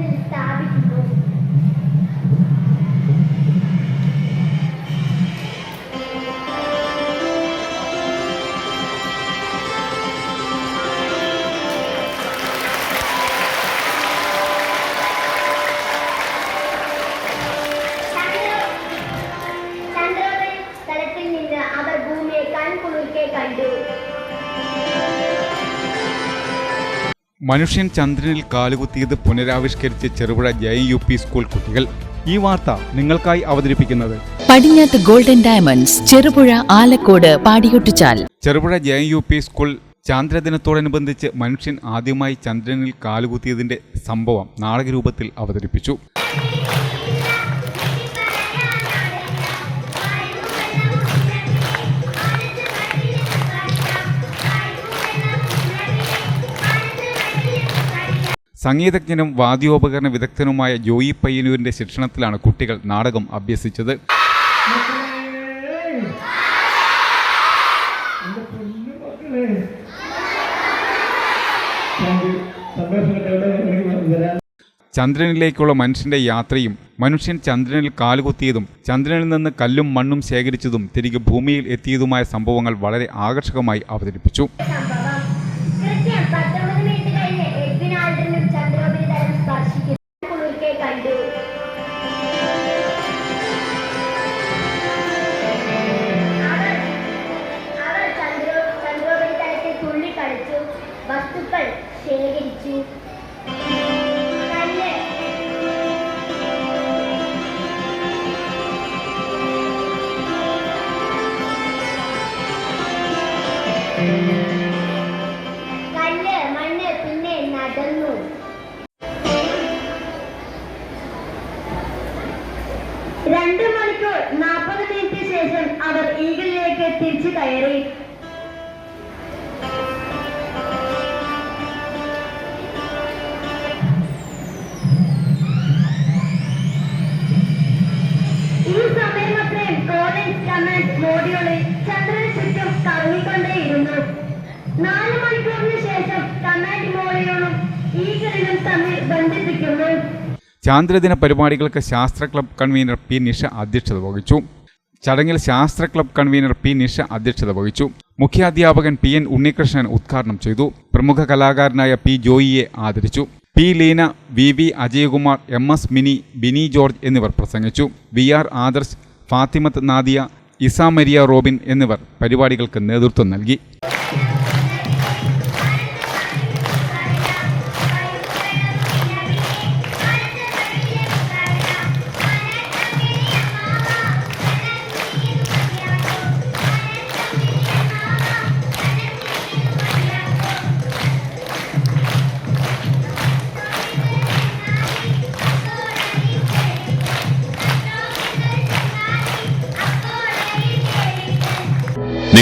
vezes sabe que você മനുഷ്യൻ ചന്ദ്രനിൽ കാലുകുത്തിയത് പുനരാവിഷ്കരിച്ച Cherupuzha J U P school കുട്ടികൾ. ഈ വാർത്ത നിങ്ങൾക്കായി അവതരിപ്പിക്കുന്നത്. Padinjath golden diamonds Cherupuzha Alakode Padiyottuchal. Cherupuzha J U P school ചാന്ദ്രദിനത്തോടനുബന്ധിച്ച് മനുഷ്യൻ ആദ്യമായി ചന്ദ്രനിൽ കാലുകുത്തിയതിന്റെ സംഭവം നാടകരൂപത്തിൽ അവതരിപ്പിച്ചു. സംഗീതജ്ഞനും വാദ്യോപകരണ വിദഗ്ധനുമായ ജോയി പയ്യന്നൂരിന്റെ ശിക്ഷണത്തിലാണ് കുട്ടികൾ നാടകം അഭ്യസിച്ചത്. ചന്ദ്രനിലേക്കുള്ള മനുഷ്യന്റെ യാത്രയും മനുഷ്യൻ ചന്ദ്രനിൽ കാലുകുത്തിയതും ചന്ദ്രനിൽ നിന്ന് കല്ലും മണ്ണും ശേഖരിച്ചതും തിരികെ ഭൂമിയിൽ എത്തിയതുമായ സംഭവങ്ങൾ വളരെ ആകർഷകമായി അവതരിപ്പിച്ചു. കുളിർക്കെ കണ്ടു അവർ അവർ ചന്ദ്രോ ചന്ദ്രോപരിതലത്തിൽ തുള്ളിക്കളിച്ചു വസ്തുക്കൾ ശേഖരിച്ചു കല്ല് കല്ല് രണ്ടു മണിക്കൂർ നാൽപ്പത് മിനിറ്റ് ശേഷം അവർ ഈഗിളിലേക്ക് തിരിച്ചു കയറി. ഈ ശേഷം കമാൻഡ് തമ്മിൽ ബന്ധിപ്പിക്കുന്നു ചാന്ദ്രദിന പരിപാടികൾക്ക് ശാസ്ത്ര ക്ലബ് കൺവീനർ പി നിഷ അധ്യക്ഷത വഹിച്ചു. ചടങ്ങിൽ ശാസ്ത്ര ക്ലബ് കൺവീനർ പി നിഷ അധ്യക്ഷത വഹിച്ചു. മുഖ്യാധ്യാപകൻ പി എൻ ഉണ്ണികൃഷ്ണൻ ഉദ്ഘാടനം ചെയ്തു. പ്രമുഖ കലാകാരനായ പി ജോയിയെ ആദരിച്ചു. P Leena V V Ajayakumar M S Mini Bini George എന്നിവർ പ്രസംഗിച്ചു. V R Adarsh Fathimath Nadiya Isamaria Robin എന്നിവർ പരിപാടികൾക്ക് നേതൃത്വം നൽകി.